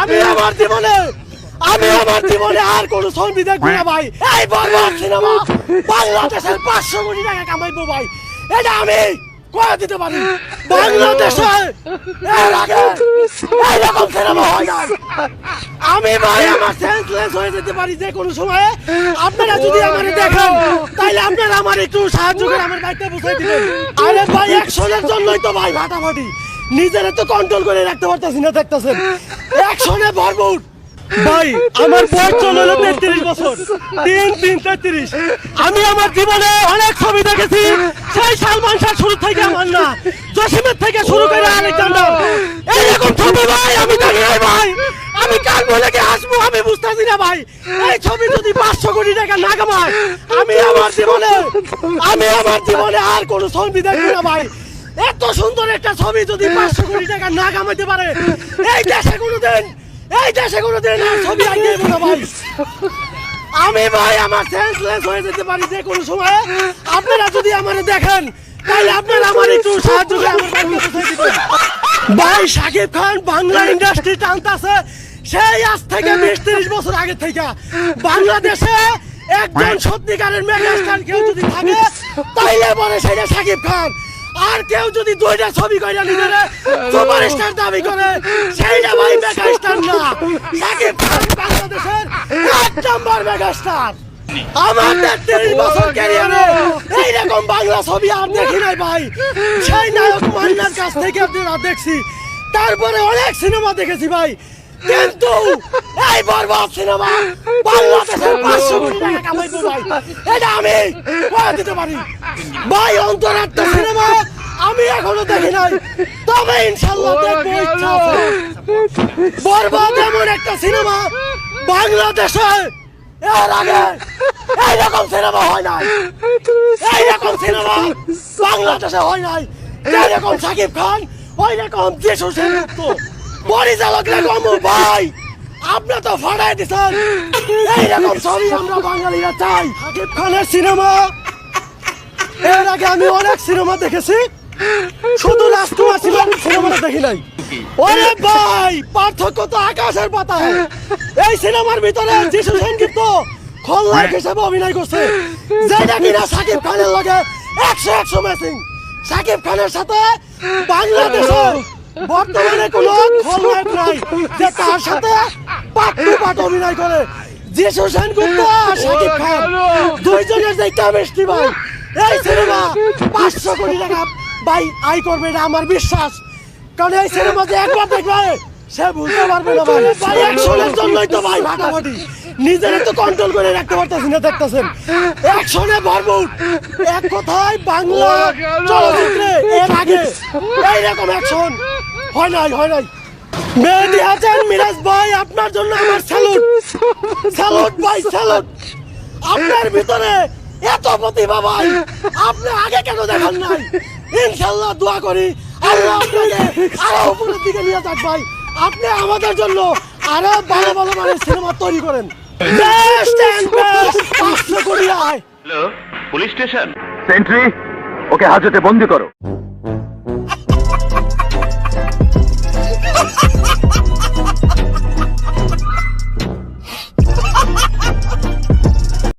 আমি আমার জীবনে আমি আমার জীবনে আর কোন ছবি দেখব না ভাই। এই বরবাদ সিনেমা বাংলাদেশের পাঁচশো কোটি টাকা কামাইবো ভাই। এটা আমি করে দিতে পারি। বাংলাদেশে এর আগে এইরকম সিনেমা হয় না আমি ভাই আমার সেন্সলেস হয়ে যেতে পারি যে কোনো সময়ে। আপনারা যদি আমার দেখেন তাইলে আপনারা আমার একটু সাহায্য করে আমার বাইকটা বুঝাই দিবেন। আরে ভাই অ্যাকশনের জন্যই তো ভাই ফাটাফাটি। নিজেরা তো কন্ট্রোল করে রাখতে পারতেছি না, দেখতেছেন? অ্যাকশনে ভরপুর ভাই, আমার বয়স চলে হলো তেত্রিশ বছর। তিন তিন, তেত্রিশ। আমি আমার জীবনে অনেক ছবি দেখেছি। সেই সালমান শাহ শুরু থেকে আমার না। জসিমের থেকে শুরু করে আলেকজান্ডার। এইরকম ছবি ভাই, আমি দেখি ভাই। আমি কার বলে কি আসব আমি বুঝতেছি না ভাই। এই ছবি যদি পাঁচশো কোটি টাকা না কামায়, আমি আমার জীবনে আমি আমার জীবনে আর কোনো ছবি দেখব না ভাই। এত সুন্দর একটা ছবি যদি পাঁচশো কোটি টাকা না কামাইতে পারে, এই দেশে কোনোদিন, এই দেশে কোনোদিন ছবি আগে ভাই। আমি ভাই, আমার সেন্সলেস হয়ে যেতে পারি যে কোনো সময়। আপনারা যদি আমার দেখেন, তাহলে আপনারা আমার একটু সাহায্য। ভাই, সাকিব খান বাংলা ইন্ডাস্ট্রি টানতাছে, সেই আজ থেকে বিশ তিরিশ বছর আগে থেকে। বাংলাদেশে একজন সত্যিকারের মেগাস্টার কেউ যদি থাকে, তাইলে বলে সেটা সাকিব খান। আর কেউ যদি দুইটা ছবি কইরা নিজের সুপারস্টার দাবি করে, সেইটা ভাই মেগাস্টার না। সাকিব বাংলাদেশের এক নম্বর মেগাস্টার। আমার তেত্রিশ বছর ক্যারিয়ারে এইরকম বাংলা ছবি আর দেখি নাই ভাই। সেই নায়ক মান্নার কাছ থেকে আপনারা দেখছি। তারপরে অনেক সিনেমা দেখেছি ভাই। কিন্তু এই বরবাদ সিনেমা বাংলাদেশের পাঁচশো কোটি টাকা কামাইবো ভাই। এটা আমি করে দিতে পারি। ভাই, অন্তরাত্মা সিনেমা আমি এখনও দেখি নাই। তবে ইনশাল্লাহ দেখব, ইচ্ছা আছে। বরবাদ এমন একটা সিনেমা বাংলাদেশে এর আগে এইরকম সিনেমা হয় নাই। এইরকম সিনেমা বাংলাদেশে হয় নাই। যেরকম সাকিব খান ওই রকম যিশু সেনগুপ্ত। পরিচালক রকম ভাই। আপনি তো ফাড়াই দিচ্ছেন এইরকম ছবি আমরা বাঙালিরা চাই। সাকিব খানের সিনেমা। এর আগে আমি অনেক সিনেমা দেখেছি। শুধু রাজকুমার সিনেমাটা দেখি নাই। ওরে ভাই, পার্থক্য তো আকাশের পাতায়। এই সিনেমার ভিতরে যিশু সেনগুপ্ত খলনায়ক হিসেবে অভিনয় করছে। যেটা কিনা সাকিব খানের লগে একশো একশো ম্যাচিং সাকিব খানের সাথে বাংলাদেশে বর্তমানে কোনো খলনায়ক নাই যে তার সাথে পাট টু পাট অভিনয় করে। যিশু সেনগুপ্ত আর সাকিব খান দুইজনের যে কেমিস্ট্রি ভাই এই সিনেমা পাঁচশো কোটি টাকা ভাই আয় করবে এটা আমার বিশ্বাস। কারণ এই সিনেমা যে একবার দেখবে সে বুঝতে পারবে না ভাই। ভাই অ্যাকশনের জন্যই তো ভাই ফাটাফাটি নিজের তো কন্ট্রোল করে রাখতে পারতেছি না দেখতেছেন। অ্যাকশনে ভরপুর। এক কথায় বাংলা চলচ্চিত্রে এর আগে। এইরকম অ্যাকশন হয় নাই হয় নাই। মেহেদি হাসান মিরাজ ভাই আপনার জন্য আমার স্যালুট স্যালুট ভাই স্যালুট আপনার ভিতরে এত প্রতিভা ভাই আপনি আগে কেন দেখান নাই? ইনশাল্লাহ দোয়া করি আল্লাহ আপনাকে আরও উপরের দিকে নিয়ে যাক ভাই। আপনি আমাদের জন্য আরও ভালো ভালো মানে সিনেমা তৈরি করেন। বেস্ট অ্যান্ড বেস্ট পাঁচশো কোটি আয়। Hello police station? সেন্ট্রি ওকে হাজতে বন্দি করো।